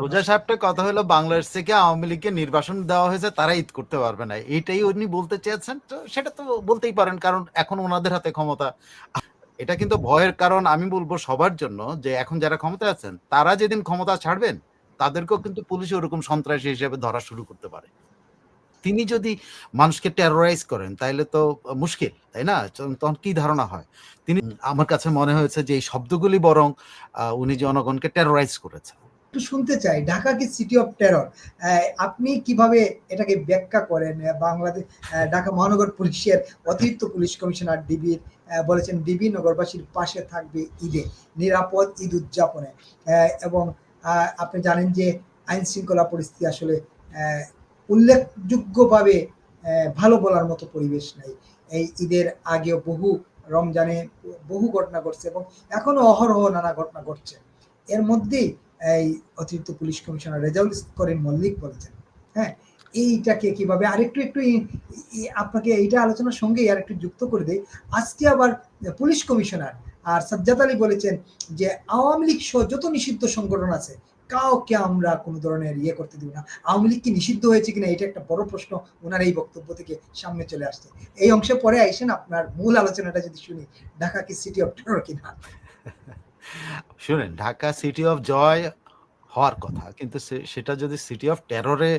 সোজা সাপটা কথা হলো, বাংলাদেশ থেকে আওয়ামী লীগকে নির্বাসন দেওয়া হয়েছে, তারা ঈদ করতে পারবে না। এইটাই উনি বলতে চেয়েছেন, তো সেটা তো বলতেই পারেন, কারণ এখন ওনাদের হাতে ক্ষমতা। এটা কিন্তু ভয়ের কারণ, আমি বলব সবার জন্য, যে এখন যারা ক্ষমতা আছেন, তারা যেদিন ক্ষমতা ছাড়বেন, তাদেরকেও কিন্তু পুলিশ ওরকম সন্ত্রাসী হিসেবে ধরা শুরু করতে পারে। তিনি যদি মানুষকে টেরোরাইজ করেন তাহলে তো মুশকিল, তাই না? তখন কি ধারণা হয়? তিনি, আমার কাছে মনে হয়েছে যে এই শব্দগুলি বরং উনি জনগণকে টেরোরাইজ করেছেন। একটু শুনতে চাই। ঢাকা কি সিটি অফ টেরর আপনি কীভাবে এটাকে ব্যাখ্যা করেন? বাংলাদেশ ঢাকা মহানগর পুলিশের অতিরিক্ত পুলিশ কমিশনার ডিবির বলেছেন ডিবি নগরবাসীর পাশে থাকবে ঈদে, নিরাপদ ঈদ উদযাপনে। এবং আপনি জানেন যে আইন শৃঙ্খলা পরিস্থিতি আসলে উল্লেখযোগ্যভাবে ভালো বলার মতো পরিবেশ নাই। এই ঈদের আগেও বহু রমজানে বহু ঘটনা ঘটছে এবং এখনও অহরহ নানা ঘটনা ঘটছে। এর মধ্যেই এই অতিরিক্ত পুলিশ কমিশনার রেজাউল করিম মল্লিক বলেছেন। হ্যাঁ এইটাকে কীভাবে আরেকটু একটু আপনাকে এইটা আলোচনার সঙ্গে আর একটু যুক্ত করে দেই। আজকে আবার পুলিশ কমিশনার আর সাজ্জাদ আলী বলেছেন যে, আওয়ামী লীগ সহ যত নিষিদ্ধ সংগঠন আছে, কাউকে আমরা কোনো ধরনের ইয়ে করতে দিব না। আওয়ামী লীগ কি নিষিদ্ধ হয়েছে কিনা এটা একটা বড় প্রশ্ন ওনার এই বক্তব্য থেকে সামনে চলে আসছে। এই অংশে পরে আইসেন আপনার মূল আলোচনাটা যদি শুনি, ঢাকা কি সিটি অফ টেরর কিনা? শুনেন, ঢাকা সিটি অফ জয় হওয়ার কথা, কিন্তু সেটা যদি সিটি অফ টেররে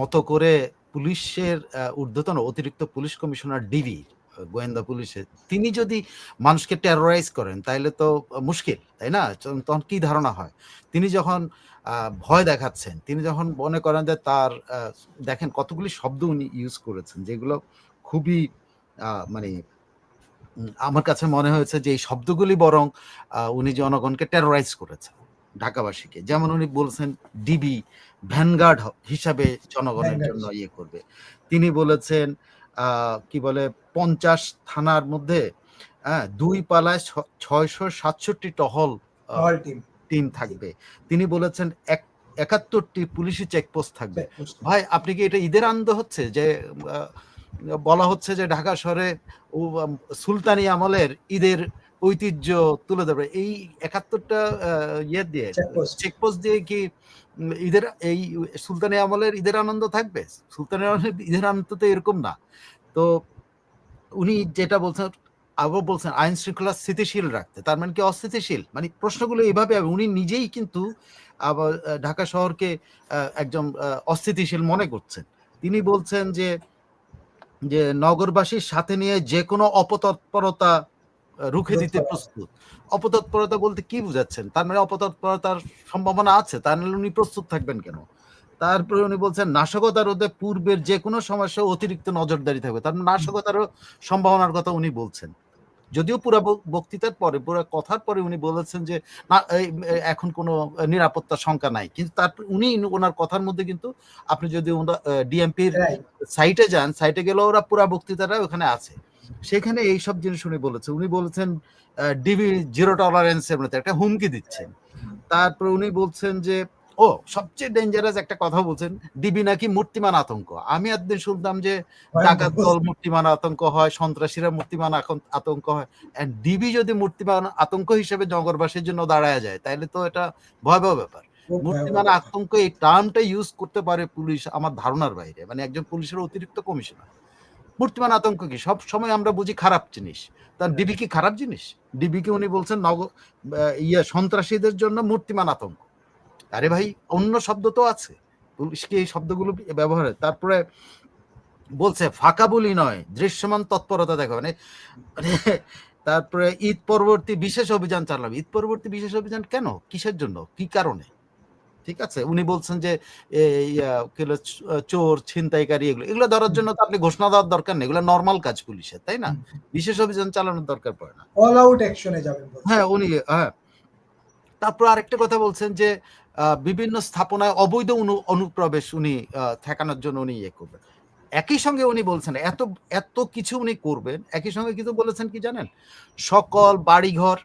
মতো করে পুলিশের ঊর্ধ্বতন অতিরিক্ত পুলিশ কমিশনার ডিবি গোয়েন্দা পুলিশের তিনি যদি মানুষকে টেরোরাইজ করেন তাহলে তো মুশকিল, তাই না? তখন কি ধারণা হয়? তিনি যখন ভয় দেখাচ্ছেন, তিনি যখন মনে করেন যে তার দেখেন কতগুলি শব্দ উনি ইউজ করেছেন, যেগুলো খুবই মানে আমার কাছে মনে হয়েছে যে এই শব্দগুলি বরং উনি জনগণকে টেরোরাইজ করেছেন ঢাকাবাসীকে। যেমন উনি বলছেন ডিবি ভ্যানগার্ড হিসাবে জনগণের জন্য ইয়ে করবে। তিনি বলেছেন কি বলে পঞ্চাশ থানার মধ্যে হ্যাঁ, দুই পালায় ছয়শো সাতষট্টি টহল টিম। থাকবে। তিনি বলেছেন এক একাত্তরটি পুলিশি চেকপোস্ট থাকবে। ভাই আপনি কি এটা ঈদের আনন্দ হচ্ছে যে বলা হচ্ছে যে ঢাকা শহরে সুলতানি আমলের ঈদের ঐতিহ্য তুলে ধরবে। এই একাত্তরটা ইয়ে দিয়ে চেকপোস্ট দিয়ে কি ঈদের এই সুলতানি আমলের ঈদের আনন্দ থাকবে? সুলতানি আমলের ঈদের আনন্দ তো এরকম না। তো উনি যেটা বলছেন আবার বলছেন আইন শৃঙ্খলা স্থিতিশীল রাখতে। তার মানে কি অস্থিতিশীল? মানে প্রশ্নগুলো এইভাবে। উনি নিজেই কিন্তু আবার ঢাকা শহরকে একজন অস্থিতিশীল মনে করছেন। তিনি বলছেন যে যে নগরবাসীর সাথে নিয়ে যে কোনো অপতৎপরতা রুখে দিতে প্রস্তুত। অপতৎপরতা বলতে কি বুঝাচ্ছেন? তার মানে অপতৎপরতার সম্ভাবনা আছে তার নাহলে উনি প্রস্তুত থাকবেন কেন? তারপরে উনি বলছেন নাশকতা রোধে পূর্বের যে কোনো সমস্যা অতিরিক্ত নজরদারি থাকবে। তার নাশকতার নাশকতারও সম্ভাবনার কথা উনি বলছেন। যদিও পুরো বক্তৃতার পরে পুরো কথার পরে উনি বলেছেন যে না এখন কোনো নিরাপত্তার শঙ্কা নাই। কিন্তু তারপর উনি ওনার কথার মধ্যে কিন্তু আপনি যদি ডিএমপির সাইটে যান সাইটে গেলে ওরা পুরা বক্তৃতাটা ওখানে আছে। সেখানে এই সব জিনিস উনি বলেছে। উনি বলেছেন ডিবি জিরো টলারেন্সের মধ্যে একটা হুমকি দিচ্ছেন। তারপর উনি বলছেন যে ও সবচেয়ে ডেঞ্জারাস একটা কথা বলছেন ডিবি নাকি মূর্তিমান আতঙ্ক? আমি একদিন শুনতাম যে ডাকাত দল মূর্তিমান আতঙ্ক হয় সন্ত্রাসীরা মূর্তিমান আতঙ্ক- হয়। ডিবি যদি মূর্তিমান আতঙ্ক হিসেবে নগরবাসীর জন্য দাঁড়ায় যায় তাহলে তো এটা ভয়াবহ ব্যাপার। মূর্তিমান আতঙ্ক এই টার্মটা ইউজ করতে পারে পুলিশ আমার ধারণার বাইরে। মানে একজন পুলিশের অতিরিক্ত কমিশনার মূর্তিমান আতঙ্ক কি? সব সময় আমরা বুঝি খারাপ জিনিস। তার ডিবি কি খারাপ জিনিস? ডিবি কি উনি বলছেন নগর ইয়ে সন্ত্রাসীদের জন্য মূর্তিমান আতঙ্ক? আরে ভাই অন্য শব্দ তো আছে। পুলিশকে এই শব্দগুলো ব্যবহার হয়। তারপরে বলছে ফাঁকা বলি নয় দৃশ্যমান তৎপরতা দেখো। মানে মানে তারপরে ঈদ পরবর্তী বিশেষ অভিযান চালাবে। ঈদ পরবর্তী বিশেষ অভিযান কেন? কিসের জন্য? কি কারণে? ঠিক আছে? উনি বলছেন যে চোর ছিনতাইকারী এগুলো এগুলো ধরার জন্য তো আপনি ঘোষণা দেওয়ার দরকার নেই। এগুলো নর্মাল কাজ পুলিশের তাই না? বিশেষ অভিযান চালানোর দরকার পড়ে না। অল আউট অ্যাকশনে যাবেন হ্যাঁ উনি হ্যাঁ। তারপর আরেকটা কথা বলছেন যে বিভিন্ন স্থাপনায় অবৈধ অনু- অনুপ্রবেশ উনি ঠেকানোর জন্য উনি ইয়ে করবেন। একই সঙ্গে উনি বলছেন, এত এত কিছু উনি করবেন, একই সঙ্গে কিন্তু বলেছেন কি জানেন? সকল বাড়িঘর,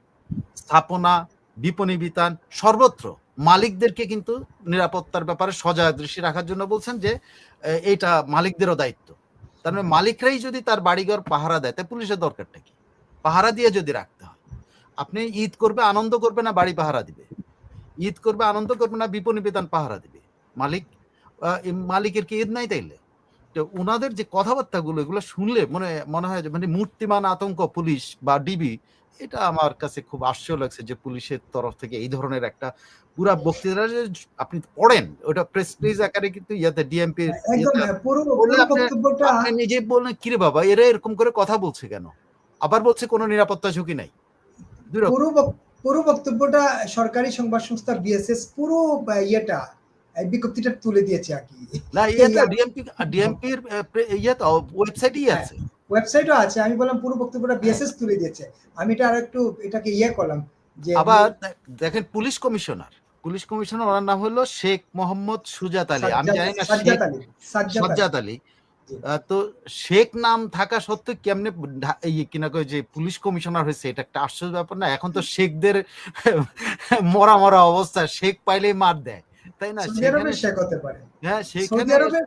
স্থাপনা, বিপণী বিতান, সর্বত্র মালিকদেরকে কিন্তু নিরাপত্তার ব্যাপারে সজাগ দৃষ্টি রাখার জন্য বলছেন যে এটা মালিকদেরও দায়িত্ব। তার মানে মালিকরাই যদি তার বাড়িঘর পাহারা দেয় তাই পুলিশের দরকারটা কি? পাহারা দিয়ে যদি রাখতে হয়। আপনি ঈদ করবে আনন্দ করবে না বাড়ি পাহারা দিবে। ঈদ করবে আনন্দ করবে না বিপণী বিধান পাহারা দিবে। মালিক মালিকের কি ঈদ নাই তাইলে? তো ওনাদের যে কথাবার্তাগুলো এগুলো শুনলে মনে মনে হয় যে মানে মূর্তিমান আতঙ্ক পুলিশ বা ডিবি এটা আমার কাছে খুব আশ্চর্য লাগছে যে পুলিশের তরফ থেকে এই ধরনের একটা পুরা বক্তৃতা আপনি পড়েন ওটা প্রেস প্লিজ আকারে কিন্তু ইয়াতে ডিএমপি নিজে বললেন কিরে বাবা এরা এরকম করে কথা বলছে কেন? আবার বলছে কোনো নিরাপত্তা ঝুঁকি নাই। পুরো পুরো বক্তব্যটা সরকারি সংবাদ সংস্থা বিএসএস পুরো ইয়েটা বিজ্ঞপ্তিটা তুলে দিয়েছে আর কি। না ডিএমপি ডিএমপির ওয়েবসাইটই। আছে। ওয়েবসাইটও আছে। আমি বললাম পুরো বক্তব্যটা বিএসএস তুলে দিয়েছে। আমি এটা আর একটু এটাকে ইয়ে করলাম যে আবার দেখেন পুলিশ কমিশনার। পুলিশ কমিশনার ওনার নাম হলো শেখ মোহাম্মদ সুজাত আলী। আমি জানি না সাজ্জাদ আলী। সজ্জাত আলী। তো শেখ নাম থাকা সত্ত্বেও কেমনে কিনা কয় যে পুলিশ কমিশনার হয়েছে এটা একটা আশ্চর্য ব্যাপার না? এখন তো শেখদের মরা মরা অবস্থা শেখ পাইলেই মার দেয় তাই না? শেখ হতে পারে। হ্যাঁ সৌদি সেখানে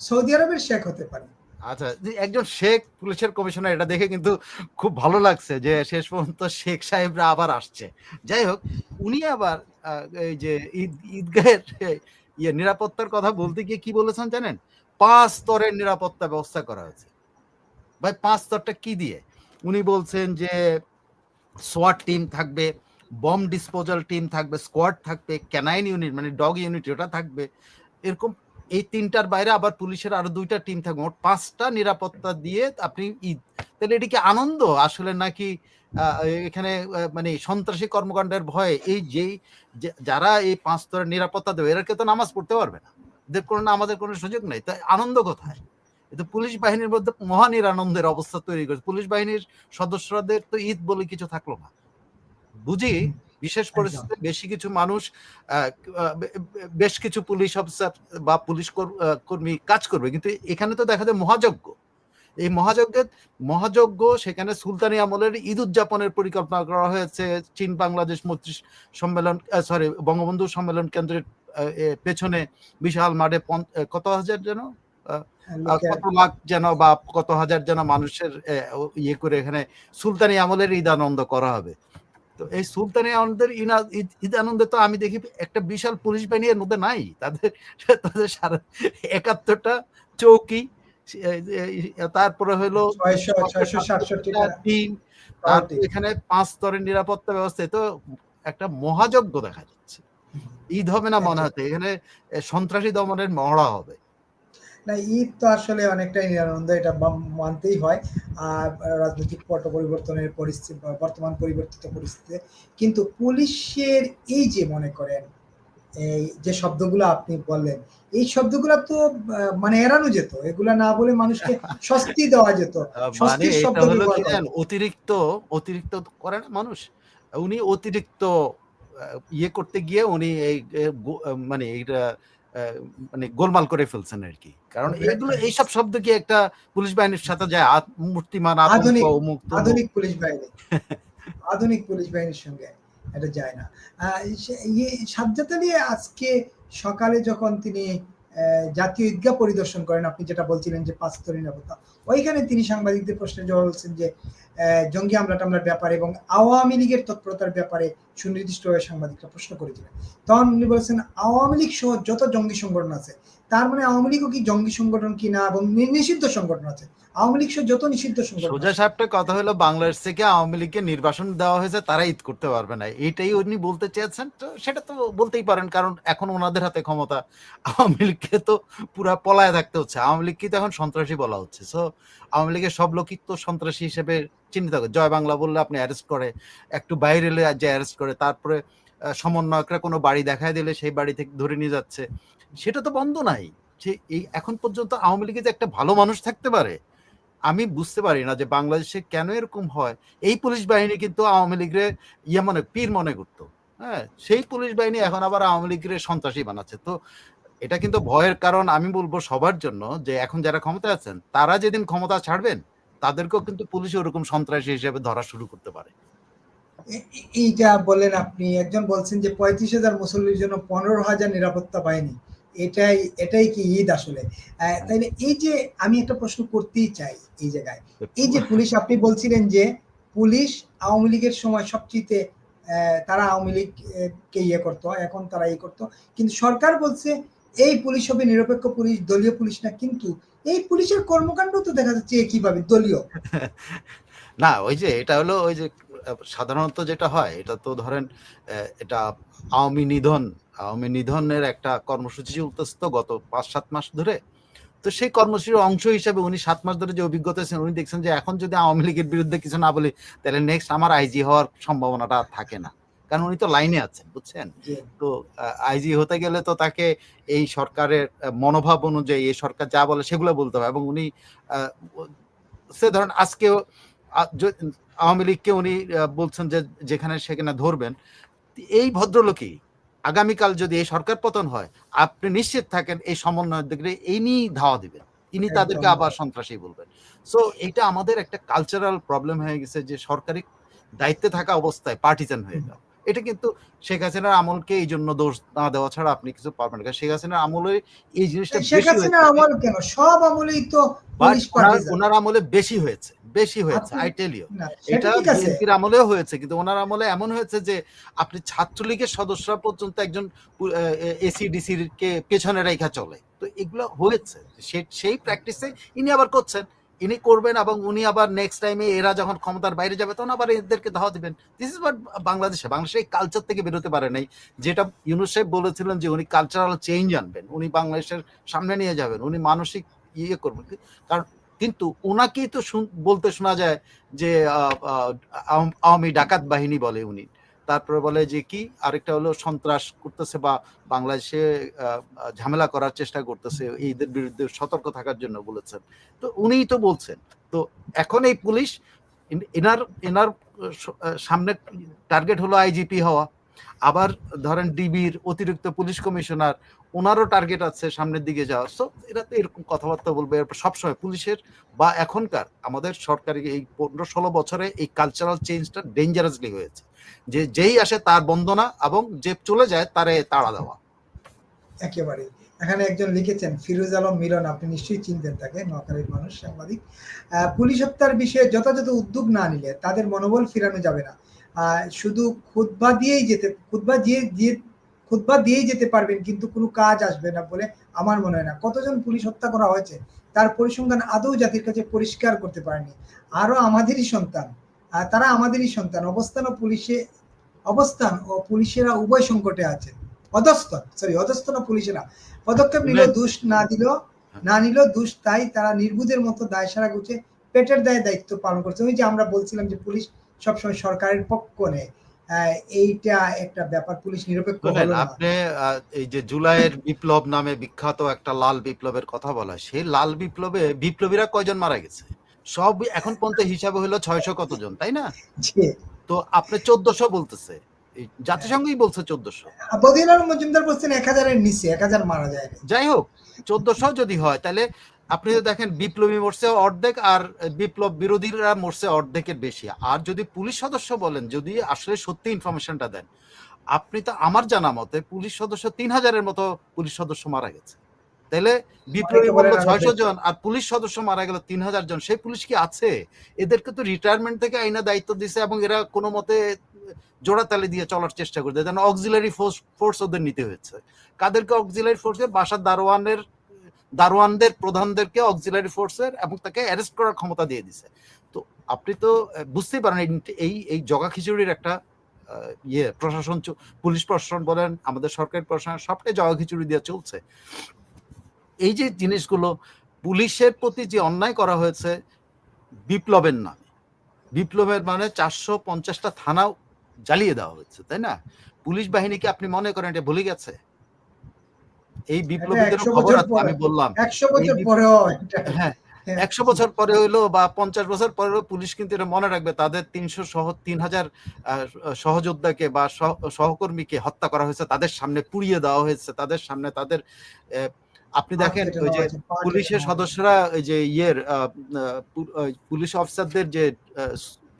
সৌদি আরবের শেখ হতে পারে। আচ্ছা যে একজন শেখ পুলিশের কমিশনার এটা দেখে কিন্তু খুব ভালো লাগছে যে শেষ পর্যন্ত শেখ সাহেবরা আবার আসছে। যাই হোক উনি আবার এই যে ঈদ ঈদগাহের ইয়ে নিরাপত্তার কথা বলতে গিয়ে কি বলেছেন জানেন? পাঁচ স্তরের নিরাপত্তা ব্যবস্থা করা হয়েছে। ভাই, পাঁচ স্তরটা কি দিয়ে? উনি বলছেন যে সোয়াট টিম থাকবে বম ডিসপোজাল টিম থাকবে স্কোয়াড থাকবে ক্যানাইন ইউনিট মানে ডগ ইউনিট ওটা থাকবে। এরকম এই তিনটার বাইরে আবার পুলিশের আরও দুইটা টিম থাকবে। মোট পাঁচটা নিরাপত্তা দিয়ে আপনি ঈদ তাহলে এটি কি আনন্দ? আসলে নাকি এখানে মানে সন্ত্রাসী কর্মকাণ্ডের ভয়ে এই যেই যারা এই পাঁচ স্তরের নিরাপত্তা দেবে এরা কেউ তো নামাজ পড়তে পারবে না। এদের কোনো না আমাদের কোনো সুযোগ নেই। তাই আনন্দ কোথায়? এটা পুলিশ বাহিনীর মধ্যে মহানির আনন্দের অবস্থা তৈরি করেছে। পুলিশ বাহিনীর সদস্যদের তো ঈদ বলে কিছু থাকল না। বুঝি বিশেষ পরিস্থিতিতে বেশি কিছু মানুষ বেশ কিছু পুলিশ অফিসার বা পুলিশ কর- কর্মী কাজ করবে। কিন্তু এখানে তো দেখা যায় মহাযজ্ঞ। এই মহাযজ্ঞের মহাযজ্ঞ সেখানে সুলতানি আমলের ঈদ উদযাপনের পরিকল্পনা করা হয়েছে। চীন বাংলাদেশ মৈত্রী সম্মেলন সরি বঙ্গবন্ধু সম্মেলন কেন্দ্রের পেছনে বিশাল মাঠে কত হাজার যেন? কত লাখ যেন বা কত হাজার যেন মানুষের ইয়ে করে এখানে সুলতানি আমলের ঈদ আনন্দ করা হবে। তো এই সুলতানি ইনা- ঈদ- আনন্দে তো আমি দেখি একটা বিশাল পুলিশ বাহিনী এর মধ্যে নাই। তাদের তাদের সারা একাত্তরটা চৌকি তারপরে হলো এখানে পাঁচ স্তরের নিরাপত্তা ব্যবস্থা। তো একটা মহাযজ্ঞ দেখা যাচ্ছে। ঈদ হবে না মনে হচ্ছে এখানে সন্ত্রাসী দমনের মহড়া হবে। না ঈদ তো আসলে অনেকটাই নিরানন্দ এটা মানতেই হয়। আর রাজনৈতিক পট পরিবর্তনের পরিস্থিতি বর্তমান পরিবর্তিত পরিস্থিতিতে কিন্তু পুলিশের এই যে মনে করেন এই যে শব্দগুলো আপনি বললেন এই শব্দগুলো তো মানে এড়ানো যেত। এগুলা না বলে মানুষকে স্বস্তি দেওয়া যেত। মানে স্বস্তির শব্দ অতিরিক্ত অতিরিক্ত করে না মানুষ? উনি অতিরিক্ত ইয়ে করতে গিয়ে উনি এই মানে এইটা মানে গোলমাল করে ফেলছেন আর কি। কারণ. এগুলো এইসব শব্দ কি একটা পুলিশ বাহিনীর সাথে যায় মূর্তিমান আধুনিক- আধুনিক পুলিশ বাহিনী। আধুনিক পুলিশ বাহিনীর সঙ্গে এটা যায় না। ইয়ে সাজ্জাদ আলী আজকে সকালে যখন তিনি জাতীয় ঈদগাহ পরিদর্শন করেন আপনি যেটা বলছিলেন যে পাঁচ স্তরের নিরাপত্তা। ওইখানে তিনি সাংবাদিকদের প্রশ্নের জবাব বলছেন যে জঙ্গি হামলা টামলার ব্যাপারে এবং আওয়ামী লীগের তৎপরতার ব্যাপারে সুনির্দিষ্টভাবে সাংবাদিকরা প্রশ্ন করেছিলেন। তখন উনি বলেছেন, আওয়ামী লীগ সহ যত জঙ্গি সংগঠন আছে তার মানে আওয়ামী লীগও কি জঙ্গি সংগঠন কিনা এবং নিষিদ্ধ সংগঠন আছে? আওয়ামী লীগ যত নিষিদ্ধ সংগঠন সোজা সাপটা কথা হলো, বাংলাদেশ থেকে আওয়ামী লীগকে নির্বাসন দেওয়া হয়েছে, তারা ঈদ করতে পারবে না। এইটাই উনি বলতে চেয়েছেন, তো সেটা তো বলতেই পারেন, কারণ এখন ওনাদের হাতে ক্ষমতা। আওয়ামী লীগকে তো পুরা পলায় থাকতে হচ্ছে। আওয়ামী লীগকে তো এখন সন্ত্রাসী বলা হচ্ছে। সো আওয়ামী লীগের সব লোকই তো সন্ত্রাসী হিসেবে চিহ্নিত করে। জয় বাংলা বললে আপনি অ্যারেস্ট করে, একটু বাইরে এলে যে অ্যারেস্ট করে, তারপরে সমন্বয়করা কোনো বাড়ি দেখায় দিলে সেই বাড়ি থেকে ধরে নিয়ে যাচ্ছে। সেটা তো বন্ধ নাই যে এই এখন পর্যন্ত আওয়ামী লীগে যে একটা ভালো মানুষ থাকতে পারে, আমি বুঝতে পারি না যে বাংলাদেশে কেন এরকম হয়। এই পুলিশ বাহিনী কিন্তু আওয়ামী লীগের ইয়ে মনে, পীর মনে করতো। হ্যাঁ সেই পুলিশ বাহিনী এখন আবার আওয়ামী লীগের সন্ত্রাসী বানাচ্ছে। তো এটা কিন্তু ভয়ের কারণ আমি বলব সবার জন্য যে এখন যারা ক্ষমতা আছেন, তারা যেদিন ক্ষমতা ছাড়বেন, তাদেরকেও কিন্তু পুলিশ ওরকম সন্ত্রাসী হিসেবে ধরা শুরু করতে পারে। এইটা বললেন আপনি, একজন বলছেন যে পঁয়ত্রিশ হাজার মুসল্লির জন্য পনেরো হাজার নিরাপত্তা বাহিনী। এটাই এটাই কি ঈদ আসলে? তাইলে এই যে আমি একটা প্রশ্ন করতেই চাই এই জায়গায়। এই যে পুলিশ আপনি বলছিলেন যে পুলিশ আওয়ামী লীগের সময় সবচেয়ে তারা আওয়ামী লীগ আহ, কে ইয়ে করতো এখন তারা ইয়ে করতো। কিন্তু সরকার বলছে এই পুলিশ হবে নিরপেক্ষ পুলিশ দলীয় পুলিশ না। কিন্তু এই পুলিশের কর্মকাণ্ড তো দেখা যাচ্ছে একইভাবে দলীয়। না ওই যে এটা হলো ওই যে সাধারণত যেটা হয় এটা তো ধরেন এটা আওয়ামী নিধন আওয়ামী নিধনের একটা কর্মসূচি চলতেছে তো গত পাঁচ সাত মাস ধরে। তো সেই কর্মসূচির অংশ হিসেবে উনি সাত মাস ধরে যে অভিজ্ঞতা আছেন উনি দেখছেন যে এখন যদি আওয়ামী লীগের বিরুদ্ধে কিছু না বলি তাহলে নেক্সট আমার আইজি হওয়ার সম্ভাবনাটা থাকে না। কারণ উনি তো লাইনে আছেন বুঝছেন? তো আইজি হতে গেলে তো তাকে এই সরকারের মনোভাব অনুযায়ী এই সরকার যা বলে সেগুলো বলতে হবে। এবং উনি সে ধরেন আজকেও আওয়ামী লীগকে উনি বলছেন যে যেখানে সেখানে ধরবেন। এই ভদ্রলোকই আগামীকাল যদি এই সরকার পতন হয় আপনি নিশ্চিত থাকেন এই সমন্বয়ের দিকে ইনি ধাওয়া দিবেন। ইনি তাদেরকে আবার সন্ত্রাসী বলবেন। সো এটা আমাদের একটা কালচারাল প্রবলেম হয়ে গেছে যে সরকারি দায়িত্বে থাকা অবস্থায় পার্টিজান হয়ে যাও এটা কিন্তু শেখ হাসিনার আমলকে এই জন্য দোষ না দেওয়া ছাড়া আপনি কিছু পারবেন না। শেখ হাসিনার আমলে এই জিনিসটা শেখ বেশি হাসিনা হয়েছে। আমল কেন? সব আমলেই তো ওনার- আমলে বেশি হয়েছে বেশি হয়েছে আই টেল ইউ এটা বিএনপির আমলেও হয়েছে কিন্তু ওনার আমলে এমন হয়েছে যে আপনি ছাত্রলীগের সদস্যরা পর্যন্ত একজন এসিডিসির কে পেছনে রেখা চলে। তো এগুলো হয়েছে। সে- সেই প্র্যাকটিসে ইনি আবার করছেন। ইনি করবেন এবং উনি আবার নেক্সট টাইমে এরা যখন ক্ষমতার বাইরে যাবে, তখন আবার এদেরকে ধাওয়া দিবেন। দিস ইজ বাট বাংলাদেশে বাংলাদেশে এই কালচার থেকে বেরোতে পারে নাই। যেটা ইউনুস সাহেব বলেছিলেন যে উনি কালচারাল চেঞ্জ আনবেন, উনি বাংলাদেশের সামনে নিয়ে যাবেন, উনি মানসিক ইয়ে করবেন। কারণ কিন্তু ওনাকেই তো বলতে শোনা যায় যে আওয়ামী ডাকাত বাহিনী বলে উনি। তারপরে বলে যে কি? আরেকটা হলো সন্ত্রাস করতেছে বা বাংলাদেশে ঝামেলা করার চেষ্টা করতেছে এইদের বিরুদ্ধে সতর্ক থাকার জন্য বলেছেন। তো উনিই তো বলছেন। তো এখন এই পুলিশ, এনার এনার সামনে টার্গেট হলো আইজিপি হওয়া। আবার ধরেন ডিবির অতিরিক্ত পুলিশ কমিশনার ওনারও টার্গেট আছে সামনের দিকে যাওয়া সো এরা তো এরকম কথাবার্তা বলবে সবসময়। পুলিশের বা এখনকার আমাদের সরকারি এই পনেরো ষোলো বছরে এই কালচারাল চেঞ্জটা ডেঞ্জারাসলি হয়েছে। যে যেই আসে তার বন্দনা এবং যে চলে যায় তারে তাড়া দেওয়া। একেবারে। এখানে একজন লিখেছেন, ফিরোজ আলম মিলন, আপনি নিশ্চয়ই চিনতেন তাকে নোয়াখালীর মানুষ, সাংবাদিক। পুলিশ হত্যার বিষয়ে যথাযথ উদ্যোগ না নিলে তাদের মনোবল ফিরানো যাবে না। শুধু খুতবা দিয়েই যেতে খুতবা দিয়ে দিয়ে খুতবা দিয়েই যেতে পারবেন কিন্তু কোনো কাজ আসবে না বলে আমার মনে হয় না। কতজন পুলিশ হত্যা করা হয়েছে তার পরিসংখ্যান আদৌ জাতির কাছে পরিষ্কার করতে পারেনি। আরও আমাদেরই সন্তান তারা আমাদেরই সন্তান অবস্থান ও পুলিশে অবস্থান ও পুলিশেরা উভয় সংকটে আছে অধস্তন সরি অধস্তন ও পুলিশেরা। পদক্ষেপ নিল দুষ না দিল না নিল দুষ তাই তারা নির্বুধের মতো দায় সারা গুছে পেটের দায়ে দায়িত্ব পালন করছে। ওই যে আমরা বলছিলাম যে পুলিশ সবসময় সরকারের পক্ষ নেয় এইটা একটা ব্যাপার পুলিশ নিরপেক্ষ আপনি এই যে জুলাইয়ের বিপ্লব নামে বিখ্যাত একটা লাল বিপ্লবের কথা বলা সেই লাল বিপ্লবে বিপ্লবীরা কয়জন মারা গেছে? সব এখন পর্যন্ত হিসাবে হলো ছয়শো কতজন তাই না? তো আপনি চোদ্দশো বলতেছে জাতিসংঘই বলছে চোদ্দশো। বদিউল মজুমদার বলছেন এক হাজারের নিচে এক হাজার মারা যায়। যাই হোক চোদ্দশো যদি হয় তাহলে আপনি যদি দেখেন বিপ্লবী মরছে অর্ধেক আর বিপ্লব বিরোধীরা মরছে অর্ধেকের বেশি। আর যদি পুলিশ সদস্য বলেন যদি আসলে সত্যি ইনফরমেশনটা দেন আপনি তো আমার জানা মতে পুলিশ সদস্য তিন হাজারের মতো পুলিশ সদস্য মারা গেছে। তাহলে বিপ্লবী বলল ছয়শো জন আর পুলিশ সদস্য মারা গেল তিন হাজার জন। সেই পুলিশ কি আছে? এদেরকে তো রিটায়ারমেন্ট থেকে আইনা দায়িত্ব দিছে এবং এরা কোনো মতে জোড়াতালি দিয়ে চলার চেষ্টা করছে। যেন অক্সিলারি ফোর্স ফোর্স ওদের নিতে হয়েছে। কাদেরকে অক্সিলারি ফোর্সে বাসার দারোয়ানের দারোয়ানদের প্রধানদেরকে অক্সিলারি ফোর্সের এবং তাকে অ্যারেস্ট করার ক্ষমতা দিয়ে দিছে। তো আপনি তো বুঝতেই পারেন, এই- এই জগা খিচুড়ির একটা ইয়ে প্রশাসন পুলিশ প্রশাসন বলেন, আমাদের সরকারি প্রশাসন, সবটাই জগা খিচুড়ি দিয়ে চলছে। এই যে জিনিসগুলো, পুলিশের প্রতি যে অন্যায় করা হয়েছে, বিপ্লবের নামে। বিপ্লবের মানে চারশো পঞ্চাশটা থানা জ্বালিয়ে দেওয়া হয়েছে, তাই না? পুলিশ বাহিনীকে আপনি মনে করেন এটা ভুলে গেছে? এই বিপ্লবীদের খবর পরে। আমি বললাম। একশো বছর এই- পরেও হ্যাঁ একশো বছর পরে হইল বা পঞ্চাশ বছর পরে পুলিশ কিন্তু এটা মনে রাখবে তাদের তিনশো সহ তিন হাজার সহযোদ্ধাকে বা সহকর্মীকে হত্যা করা হয়েছে তাদের সামনে পুড়িয়ে দেওয়া হয়েছে তাদের সামনে তাদের আপনি দেখেন ওই যে পুলিশের সদস্যরা ওই যে ইয়ের পুলিশ অফিসারদের যে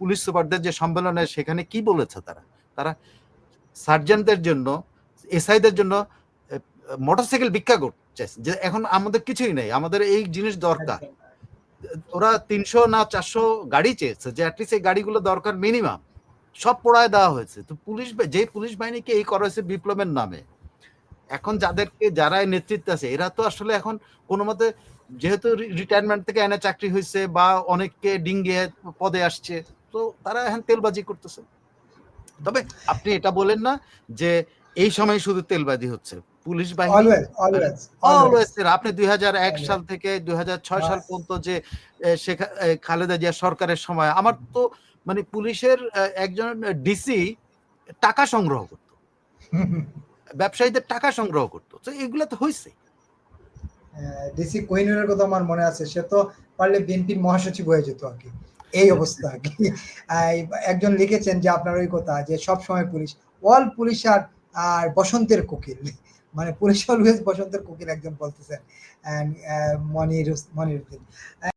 পুলিশ সুপারদের যে সম্মেলনে সেখানে কি বলেছে তারা? তারা সার্জেন্টদের জন্য এসআইদের জন্য মোটরসাইকেল ভিক্ষা করছে। যে এখন আমাদের কিছুই নেই, আমাদের এই জিনিস দরকার। ওরা তিনশো না চারশো গাড়ি চেয়েছে, যে অ্যাটলিস্ট এই গাড়িগুলো দরকার মিনিমাম সব পোড়ায় দেওয়া হয়েছে। তো পুলিশ যে পুলিশ বাহিনীকে এই করা হয়েছে বিপ্লবের নামে, এখন যাদেরকে যারা এই নেতৃত্বে আছে, এরা তো আসলে এখন কোনো মতে যেহেতু রিটায়ারমেন্ট থেকে এনে চাকরি হয়েছে বা অনেককে ডিঙ্গিয়ে পদে আসছে, তো তারা এখন তেলবাজি করতেছে। তবে আপনি এটা বলেন না যে এই সময় শুধু তেলবাজি হচ্ছে। পুলিশ বাহিনী অলওয়েজ অলওয়েজ আপনি দুই সাল থেকে দুই সাল পর্যন্ত যে খালেদা জিয়া সরকারের সময় আমার তো মানে পুলিশের একজন ডিসি টাকা সংগ্রহ করতো। ব্যবসায়ীদের টাকা সংগ্রহ করতো। তো এগুলো তো হয়েছে ডিসি কোহিনুরের কথা আমার মনে আছে সে তো পারলে বিএনপির মহাসচিব হয়ে যেত আর কি। এই অবস্থা আর কি। একজন লিখেছেন যে আপনার ওই কথা যে সব সময় পুলিশ অল পুলিশ আর আর বসন্তের কোকিল। মানে পুলিশ অলওয়েজ বসন্তের কোকিল একজন বলতেছেন আহ, মনির মনির